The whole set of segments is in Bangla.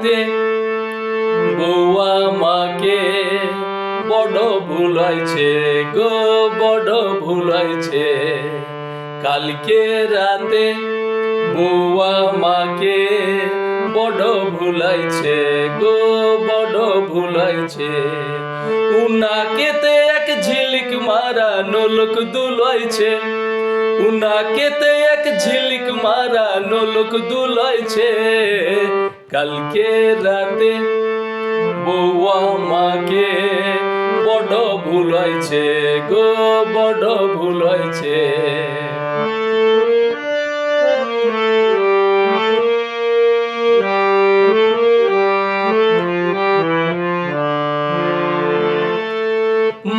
হইতে বউ আমাকে বড় ভুলাইছে গো, বড় ভুলাইছে। কালকে রাতে বউ আমাকে বড় ভুলাইছে গো, বড় ভুলাইছে। উনাকেতে এক ঝিলিক মারা নোলক দুলাইছে। উনাকেতে এক ঝিলিক মারা নোলক দুলাইছে। কালকে রাতে বৌয়া মাকে বড় ভুল হয়েছে গো, বড় ভুল হয়েছে।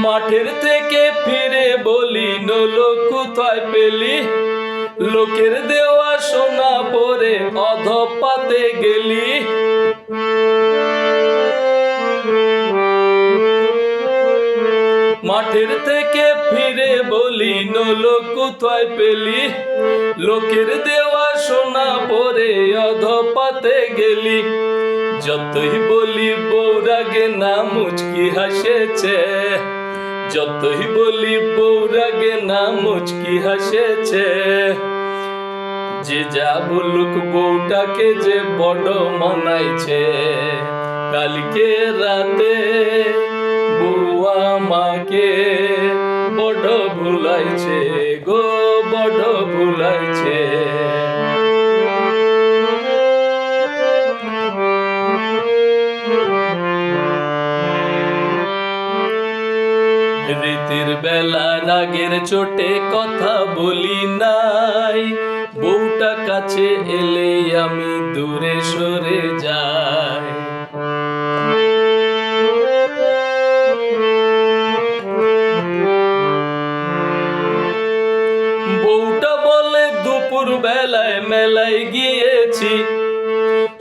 মাঠের থেকে ফিরে বলি নলো কোথায় পেলি। লোকের দেওয়া সোনা পরে অধপাতে গেলি। মাঠের থেকে ফিরে বলি নলো কোথায় পেলি? লোকের দেওয়া সোনা পরে অধপাতে গেলি। যতই বলি, বৌরাগে না মুচকি হাসেছে। যতই বলি বৌরাগে না মুচকি হাসেছে। যে যা বলুক বউটাকে যে বড় মানাইছে। কালকে রাতে বউয়া মাকে বড় ভুলাইছে গো, বড় ভুলাইছে। রীতির বেলা রাগের চোটে কথা বলি নাই। বউটা কাছে এলে আমি দূরে সরে যাই। বউটা বলে, দুপুর বেলায় মেলায় গিয়েছি।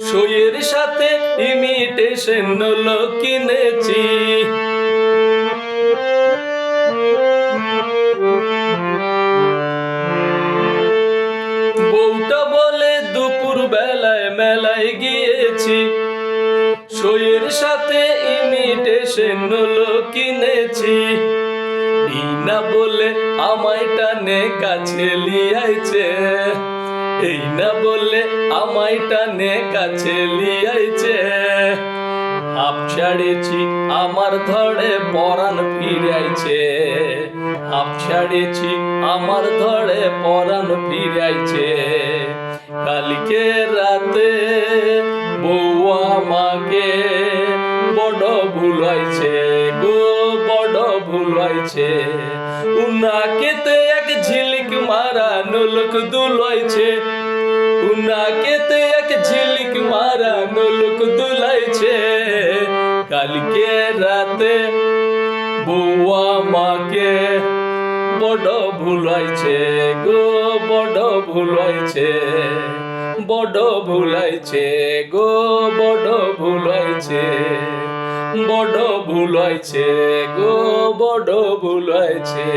সইয়ের সাথে ইমিটেশন কিনেছি। বেলায় মেলায় গিয়েছি। সইয়ের সাথে ইমিটেশন নলো কিনেছি। না বলে আমায় টানে কাছে লিয়াইছে। এই না বলে আমায় টানে কাছে লিয়াইছে। হাফ ছাড়েছি আমার ধরে পরাণ ফিরাইছে। হাফ ছাড়েছি আমার ধরে পরাণ ফিরাইছে। ভুলাইছে উনাকেতে এক ঝিলিক মারা নোলক দুলাইছে। উনাকেতে এক ঝিলিক মারা নোলক দুলাইছে। কালকে রাতে বৌয়া মাকে বড় ভুলাইছে গো, বড় ভুলাইছে। বড় ভুলাইছে গো, বড় ভুলাইছে। বড় ভুল হয়েছে গো বড় ভুলাইছে